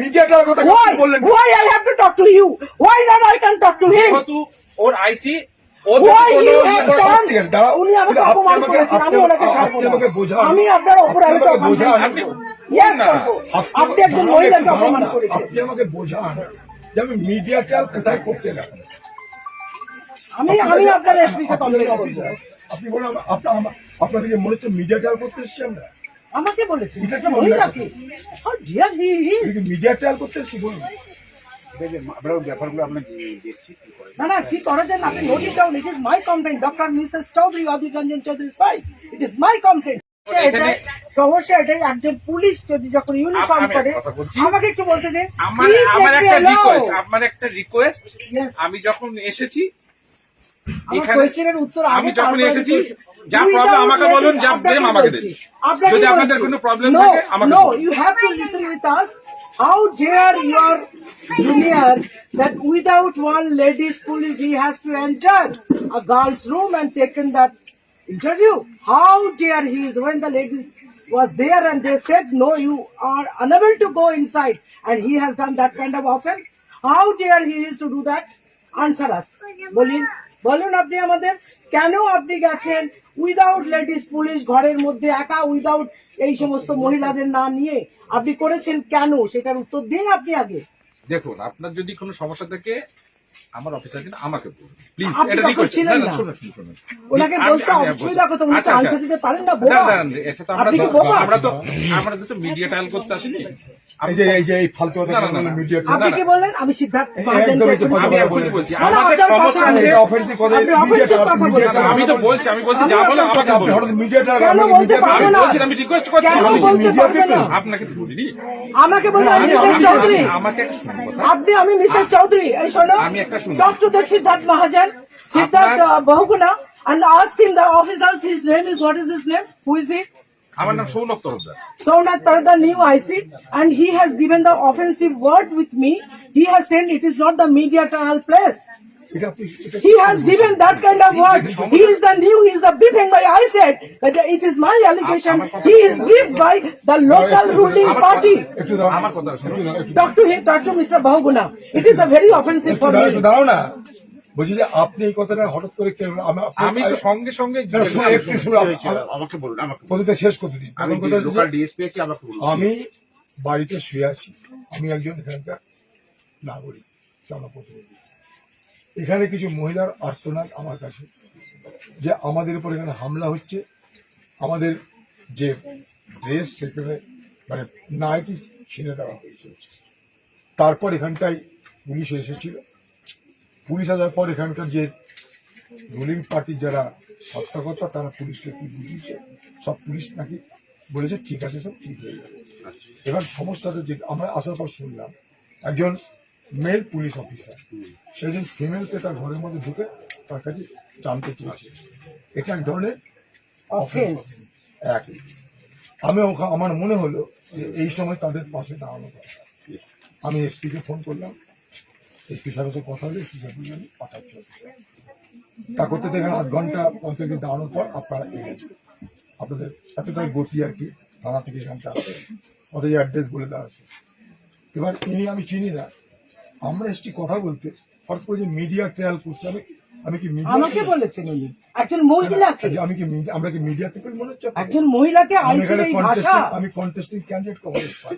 মিডিয়াটার কথা Why? বললেন Why I have to talk to you? Why not I can talk to him? যেহেতু ওর আইসি ও Why যদি you কোনো have করে- done? ঠিক আছে, দাঁড়াও। উনি আমাকে আপনি অপমান আমাকে- করেছেন, আমি না। আপনার অপরাধে আপনি না। একজন মহিলাকে অপমান করেছেন আপনি আমাকে বোঝান যে আমি মিডিয়াটা কোথায় করতে গেলাম আমি আমি আপনার এসপি কে কমপ্লেন করব আপনি বলেন আপনার আপনাদেরকে মনে হচ্ছে মিডিয়াটা করতে এসছি আমরা আমাকে মহিলাকে মিডিয়া ট্রায়াল করতে বলুন? আমরা ব্যাপারগুলো আমরা দেখছি না না কি করে দেন আপনি note it down it is my complain doctor Mrs Chowdhury Ranjan it is my complain সমস্যা এটাই একজন পুলিশ যদি যখন ইউনিফর্ম করে বলছি। আমাকে একটু বলতে আমার একটা রিকোয়েস্ট আমার একটা রিকোয়েস্ট আমি যখন এসেছি এখানে- উত্তর আমি যখন এসেছি যা প্রবলেম আমাকে বলুন যা ব্লেম আমাকে দিন যদি আপনাদের কোনো প্রবলেম No, থাকে আমাকে no, বলুন। you have to listen with us. How dare your junior that without one ladies police he has to enter a girl's room and taken that interview? How dare he is when the ladies was there and they said no you are unable to go inside and he has done that kind of offense? How dare he is to do that? Answer us. বলুন বলুন আপনি আমাদের কেন আপনি গেছেন? Without ladies police ঘরের মধ্যে একা উইদাউট এই সমস্ত মহিলাদের না নিয়ে আপনি করেছেন কেন? সেটার উত্তর দিন আপনি আগে। দেখুন আপনার যদি কোনো সমস্যা থাকে আমার অফিসার কিন্তু আমাকে বলুন প্লিজ এটা রিকোয়েস্ট না না না। শুনুন শুনুন শুনুন। ওনাকে বলতে দেখো তো উনি তো আচ্ছা, আচ্ছা। আনসার দিতে পারেন না দাঁড়ান, বোবা। দাঁড়ান, এটা তো আমরা তো আমরা তো মিডিয়া ট্রায়াল করতে আসিনি। এই যে এই যে এই ফালতু কথা। মিডিয়া আপনি কি বললেন? আমি সিদ্ধার্থ বলছি আমি তো বলছি আমি বলছি যা বলে আমাকে মিডিয়াটা আমি রিকোয়েস্ট করছি। আপনাকে বলিনি আমি মিসেস চৌধুরী। আমাকে একটা আপনি আমি মিসেস চৌধুরী। এই শোনো আমি একটা the Siddharth Mahajan. Siddharth Bahuguna. And ask him the officers his name is what is his name? Who is he? আমার নাম Sounak Tarafdar IC and he has given the offensive word with me he has said it is not the media trial place এটা আপনি- এটা- he has given that kind of word he is the new he is the briefing by I said that it is my allegation he is briefed by the local ruling party talk to him talk to Mr. Bahuguna it is a very offensive for me বলছি যে আপনি এই কথাটা হঠাৎ করে কেন আমি তো সঙ্গে সঙ্গে একটু আমাকে বলুন আমাকে কথাটা শেষ করতে দিন। আমি আমার কথা হচ্ছে লোকাল ডিএসপি আছি আমাকে বলুন। আমি বাড়িতে শুয়ে আছি। আমি একজন এখানকার নাগরিক জনপ্রতিনিধি। এখানে কিছু মহিলার আর্তনাদ আমার কাছে। যে আমাদের উপর এখানে হামলা হচ্ছে। আমাদের যে ড্রেস সেখানে মানে নাইটি ছিঁড়ে দেওয়া হয়েছে। তারপর এখানটায় পুলিশ এসেছিল। পুলিশ আসার পর এখানকার যে রুলিং পার্টির যারা হত্যাকর্তা তারা পুলিশকে কি বুঝিয়েছে? সব পুলিশ নাকি বলেছে ঠিক আছে সব ঠিক হয়ে যাবে। এবার সমস্যাটা যে আমরা আসার পর শুনলাম একজন মেল পুলিশ অফিসার সে একজন ফিমেলকে তার ঘরের মধ্যে ঢুকে তার কাছে জানতে চেয়েছে। এটা এক ধরনের offense এক আমি ওখা- আমার মনে হলো যে এই সময় তাদের পাশে দাঁড়ানো দরকার। আমি এসপিকে ফোন করলাম এসপি সাহেবের কথা হলে এসপি সাহেব আমি পাঠাচ্ছি তা করতে দেখেন আধ ঘণ্টা পঞ্চাশ মিনিট দাঁড়ানোর পর আপনারা এগেছেন আপনাদের এতটাই গতি আর কি, থানা থেকে এখানটা আসে, ওদের অ্যাড্রেস বলে দেওয়া আছে। এবার ইনি আমি চিনি না, আমরা এসছি কথা বলতে, হঠাৎ করে যে মিডিয়া ট্রায়াল করছে, আমি আমি কি আমাকে বলেছেন উনি। একজন মহিলাকে। আমি কি media- আমরা কি মিডিয়া থেকে মনে হচ্ছে একজন মহিলাকে আইসির এই ভাষা আমি কন্টেস্টিং ক্যান্ডিডেট কভারেজ পাই?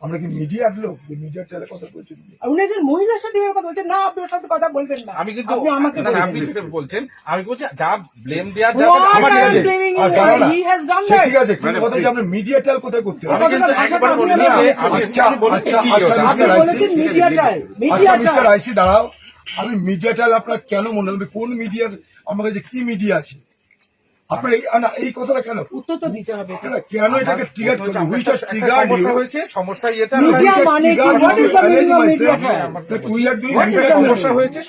আমরা কি মিডিয়ার লোক? যে মিডিয়া ট্রায়ালের কথা বলছি উনি। একজন মহিলার সাথে এভাবে কথা বলছেন? না আপনি সাথে কথা বলবেন না। আমি কিন্তু আপনি আমাকে না, না, আপনি যেটা বলছেন আমি বলছি যা ব্লেম দেওয়ার যা আমার I am আছে। blaming আর him, জানো না, he has done say that. ঠিক আছে কিন্তু মানে কথা যে আমরা মিডিয়া ট্রায়াল কোথায় করতে হবে? কিন্তু একবার। আমি বলেছি মিডিয়া আচ্ছা মিস্টার আইসি দাঁড়াও। আমি মিডিয়া ট্রায়াল আপনার কেন মনে হবে? কোন মিডিয়ার আমার কাছে কি মিডিয়া আছে? আপনার এই না এই কথাটা কেন? উত্তর তো দিতে হবে। এটাকে আর সমস্যা হয়েছে সমস্যা মানে কি? উই আর ডুইং হয়েছে?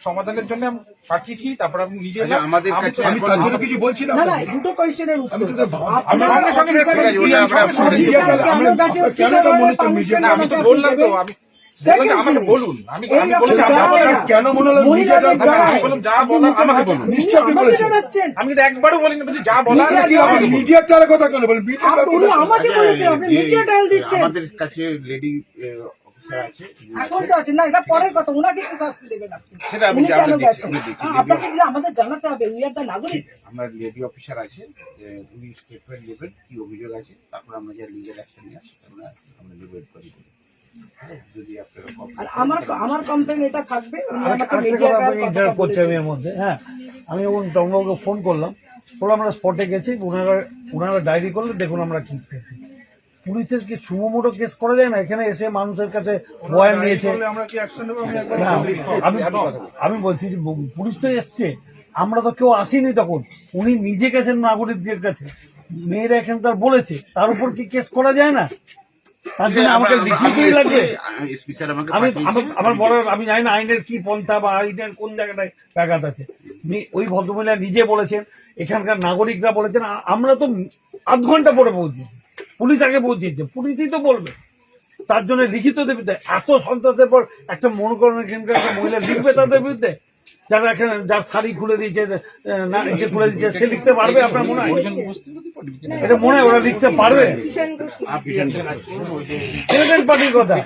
সমাধানের জন্য আমি পাঠিয়েছি তারপর আমি নিজে আচ্ছা, আমাদের কাছে তো- আমি তার জন্য কিছু বলছি না না না দুটো আমি উত্তর। আমি আমরা সঙ্গে সঙ্গে আমরা- কেন মনে হচ্ছে? তো বললাম তো আমি বলুন। আমি আমি বলেছি সেটা আপনার আপনার কেন মনে হলো মিডিয়াটা আমি বললাম যা বলার আমাকে বলুন। নিশ্চয় আপনি বলেছেন। আমি কিন্তু একবারও বলিনি যা বলার মিডিয়া কি আপনি মিডিয়ার চালের কথা কেন বলেন আমাকে বলেছেন আপনি মিডিয়া ট্রায়াল দিচ্ছেন। আমাদের কাছে লেডি এখন তো আছে না এটা পরের কথা ওনাকে কি শাস্তি দেবেন আপনি। সেটা আমি উনি আমরা কেন দেখছি, গেছেন? আমরা দেখছি। হ্যাঁ, আপনাকে দিলে আমাদের জানাতে হবে উই আর দ্য নাগরিক আমরা লেডি অফিসার আছে উনি স্টেটমেন্ট নেবেন কি অভিযোগ আছে তারপর আমরা যা লিগাল অ্যাকশন নিয়ে আসি আমরা আমরা ডিবেট করি। যদি আপনারা আর আমার আমার কমপ্লেন এটা থাকবে আমি করছি আমি। এর মধ্যে? হ্যাঁ আমি টঙ্গবাবুকে ফোন করলাম। পরে আমরা স্পটে গেছি ওনারা ওনারা ডায়েরি করলে দেখুন আমরা কি পুলিশের কি সুমোটো কেস করা যায় না? এখানে এসে মানুষের কাছে বয়ান নিয়েছে। হ্যাঁ, আমি আমি বলছি যে পুলিশ তো এসছে। আমরা তো কেউ আসিনি তখন। উনি নিজে গেছেন নাগরিকদের কাছে। মেয়েরা এখানকার বলেছে। তার উপর কি কেস করা যায় না? তার জন্য আমাকে আমরা- লিখিতই আমি। আমার- বড় জানি না আইনের কি পন্থা বা আইনের কোন জায়গাটায় ব্যাঘাত আছে উনি- ওই ভদ্রমহিলা নিজে বলেছেন এখানকার নাগরিকরা বলেছেন আমরা তো আধ ঘণ্টা পরে পৌঁছেছি পুলিশ আগে পৌঁছেছে পুলিশই তো বলবে তার জন্য লিখিত দেবে। এত সন্ত্রাসের পর একটা মনে করেন এখানকার একটা মহিলা লিখবে তাদের বিরুদ্ধে যারা এখানে যার শাড়ি খুলে দিয়েছে ইসে খুলে দিয়েছে সে লিখতে পারবে আপনার মনে হয়? এটা মনে হয় ওরা লিখতে পারবে। ছেড়ে দেন পার্টির কথা।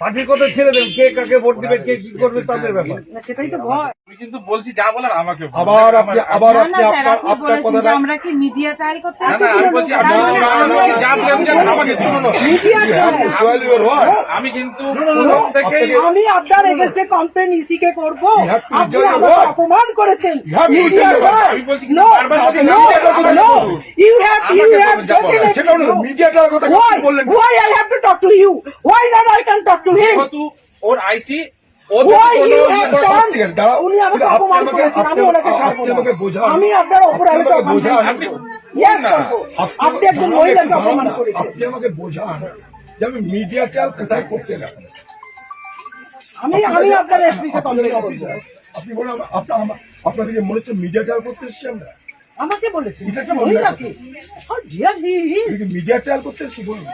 পার্টির কথা ছেড়ে দেন কে কাকে ভোট দিবে কে কি করবে তাদের ব্যাপার। সেটাই তো ভয়। কিন্তু বলছি যা বলার আমাকে। আবার আপনি আবার আপনি আপনার আপনার কথাটা আমরা কি মিডিয়া ট্রায়াল করতে না, না, আমি বলছি আপনি না, না, আমি বলছি যা বলেন আমাকে দিন। মিডিয়া ট্রায়াল Swallow your আমি কিন্তু no, no, no, প্রথম থেকে আমি আপনার এগেস্টে কমপ্লেন ইসিকে করব You have to আপনি আমাকে অপমান করেছেন মিডিয়া. আমি বলছি বারবার। You have you have. সেটা হলো মিডিয়াটার কথা বললেন Why I have to talk to you? Why not I can talk to him? ওর আইসি আমি। আমাকে বোঝান। আমি আপনার অপরাধে আপনি আমাকে বোঝান। আপনি ইয়েস করব আপনি একজন মহিলাকে অপমান করেছেন। আপনি আমাকে বোঝান। যে আমি মিডিয়াটাল কোথায় করতে না আমি আমি আপনার এসপি কে কমপ্লেন করব। আপনি বলেন আপনার আপনাদেরকে মনে হচ্ছে করতে এসছি আমরা? আমাকে বলেছেন। এটা এটা কি মহিলাকে। করতে এসছি বলুন।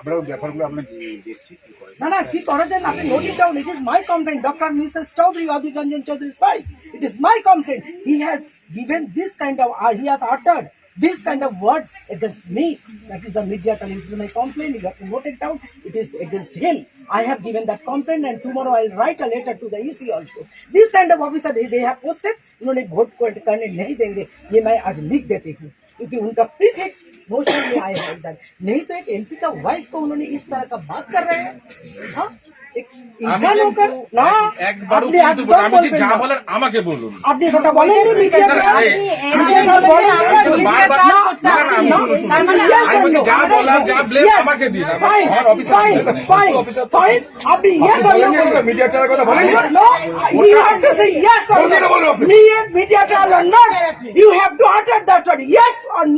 আমরা ওই ব্যাপারগুলো আমরা দে- দেখছি কি করে না না কি করে দেন আপনি note it down it is my complain doctor Mrs Chowdhury Adit Ranjan Chowdhury file it is my complain he has given this kind of uh, he has uttered this kind of words against me that is the media and it is my complaint you have to note it down it is against him i have given that complaint and tomorrow i'll write a letter to the ec also this kind of officer they, they have posted उन्होंने vote को करने नहीं देंगे ये मैं आज लिख देती हूँ क्योंकि उनका प्रीफिक्स मोशन में आया है इधर नहीं तो एक एमपी का वाइफ को उन्होंने इस तरह का बात कर रहे हैं हाँ? আমাকে বলুন। আপনি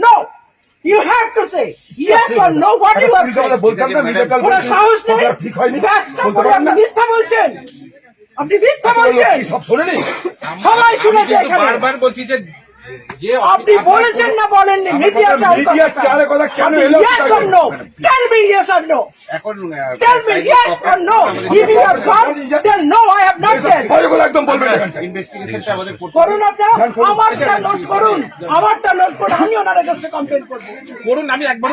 no you have to say yes or no. What you না নেই? আপনার ঠিক হয়নি। বলতে আপনি মিথ্যা বলছেন। আপনি মিথ্যা বলছেন। সব শোনেনি? সবাই শুনেছে বারবার বলছি যে আপনি বলেছেন না বলেননি মিডিয়া মিডিয়া চারে কথা কেন এলো? Yes or no tell me yes or no. এখন Tell me yes or no. If you are God, then no, I have not said. ভয় করে একদম বলবেন ইনভেস্টিগেশনটা আমাদের করতে করুন আপনার আমারটা নোট করুন আমারটা নোট করে আমি ওনার কাছে কমপ্লেন করব। করুন আমি একবার